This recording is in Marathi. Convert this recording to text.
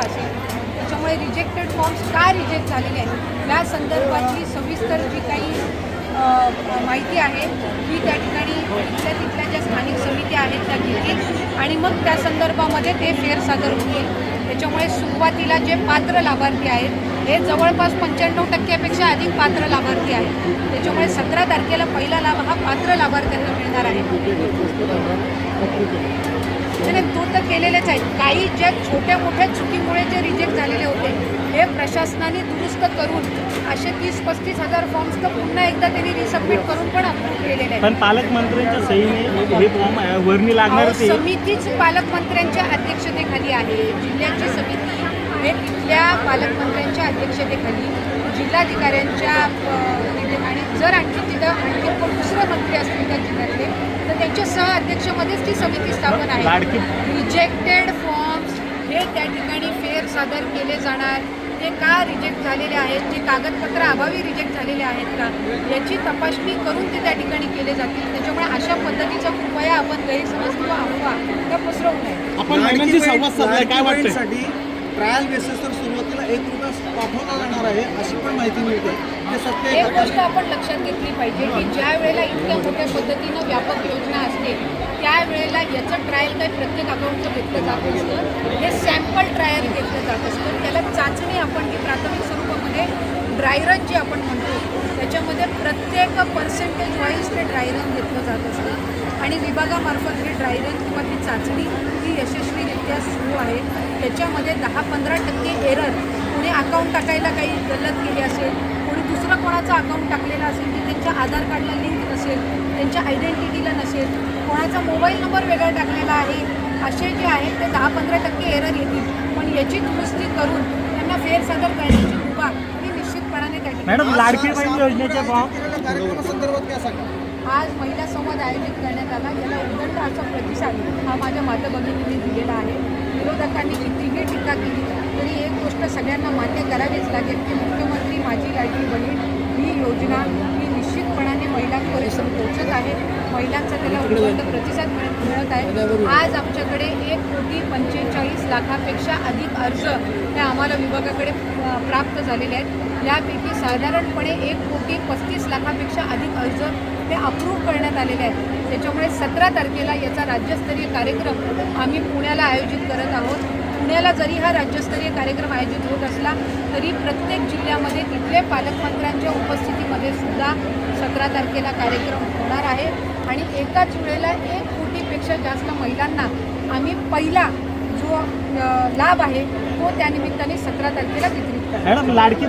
का असेल त्याच्यामुळे रिजेक्टेड फॉर्म्स का रिजेक्ट झालेले आहेत? या संदर्भातली सविस्तर जी काही माहिती आहे ती त्या ठिकाणी तिथल्या तिथल्या ज्या स्थानिक समित्या आहेत त्या घेतील. आणि मग त्या संदर्भामध्ये ते फेर सादर होईल त्याच्यामुळे सुरुवातीला जे पात्र लाभार्थी आहेत हे जवळपास पंच्याण्णव टक्क्यापेक्षा अधिक पात्र लाभार्थी आहेत. त्याच्यामुळे सतरा तारखेला पहिला लाभ हा पात्र लाभार्थ्यांना मिळणार आहे. नाही, नाही, तो तर केलेलेच आहेत. काही ज्या छोट्या मोठ्या चुकीमुळे जे रिजेक्ट झालेले होते हे प्रशासनाने दुरुस्त करून असे तीस पस्तीस हजार फॉर्म्स तर पुन्हा एकदा त्यांनी रिसबमिट करून पण अप्रूव्ह केलेले आहेत. पण पालकमंत्र्यांच्या सहीने हे फॉर्म वर्णी लागणार समितीच पालकमंत्र्यांच्या अध्यक्षतेखाली आहे. जिल्ह्याची समिती हे तिथल्या पालकमंत्र्यांच्या अध्यक्षतेखाली जिल्हाधिकाऱ्यांच्या आणि जर आणखी तिथं आणखी कोण दुसरे मंत्री असतील त्या जिल्ह्यातले त्यांच्या सह अध्यक्षमध्येच ती समिती स्थापन आहे. रिजेक्टेड फॉर्म्स हे त्या ठिकाणी फेर सादर केले जाणार. ते का रिजेक्ट झालेले आहेत? ते कागदपत्र अभावी रिजेक्ट झालेले आहेत का? याची तपासणी करून ते त्या ठिकाणी केले जातील. त्याच्यामुळे अशा पद्धतीचा कृपया आपण गैरसमज किंवा अफवा त्या पसरवू नये. आपण ट्रायल बेसिसवर सुरुवातीला एक पाठवला जाणार आहे अशी पण माहिती मिळते. ते सत्य आहे एक? गोष्ट आपण लक्षात घेतली पाहिजे की ज्या वेळेला इतक्या मोठ्या पद्धतीनं व्यापक योजना असते त्यावेळेला याचं ट्रायल काही प्रत्येक अकाउंटचं घेतलं जात नसतं हे सॅम्पल ट्रायल घेतलं जात असतं. त्याला चाचणी आपण ही प्राथमिक स्वरूपामध्ये ड्रायरन जे आपण म्हणतो त्याच्यामध्ये प्रत्येक पर्सेंटेज वाईज ते ड्रायरन घेतलं जात असतं. आणि विभागामार्फत हे ड्रायरन किंवा ही चाचणी ही यशस्वीरित्या सुरू आहे. त्याच्यामध्ये दहा पंधरा टक्के एरर अकाउंट टाकायला काही गल्लत केली असेल कोणी दुसरं कोणाचं अकाउंट टाकलेलं असेल की त्यांच्या आधार कार्डला लिंक नसेल त्यांच्या आयडेंटिटीला नसेल कोणाचा मोबाईल नंबर वेगळा टाकलेला आहे असे जे आहेत ते दहा पंधरा टक्के एरर येतील. पण याची दुरुस्ती करून त्यांना फेरसादर करण्याची मुभा ही निश्चितपणाने त्या ठिकाणी मॅडम लाडकी बहीण योजनेचे फॉर्म केलेल्या कार्यक्रमासंदर्भात काय सांगा आज महिला संवाद आयोजित करण्यात आला याला उदंड असा प्रतिसाद हा माझ्या माताभगिनींनी दिलेला आहे. विरोधकांनी कितीही टीका केली तरी एक गोष्ट सगळ्यांना मान्य करावीच लागेल की मुख्यमंत्री माझी लाडकी बहीण ही योजना ही निश्चितपणाने महिलांपर्यंत महिलांचा त्याला उपलब्ध प्रतिसाद मिळत मिळत आहे. आज आमच्याकडे एक कोटी पंचेचाळीस लाखापेक्षा अधिक अर्ज हे आम्हाला विभागाकडे प्राप्त झालेले आहेत. यापैकी साधारणपणे एक कोटी पस्तीस लाखापेक्षा अधिक अर्ज हे अप्रूव्ह करण्यात आलेले आहेत. त्याच्यामुळे सतरा तारखेला याचा राज्यस्तरीय कार्यक्रम आम्ही पुण्याला आयोजित करत आहोत. पुण्याला जरी हा राज्यस्तरीय कार्यक्रम आयोजित होत असला तरी प्रत्येक जिल्ह्यामध्ये तिथले पालकमंत्र्यांच्या उपस्थितीमध्ये सुद्धा सतरा तारखेला कार्यक्रम होणार आहे. आणि एकाच वेळेला एक कोटीपेक्षा जास्त महिलांना आम्ही पहिला जो लाभ आहे तो त्यानिमित्ताने सतरा तारखेला वितरित करणार मॅडम लाडकी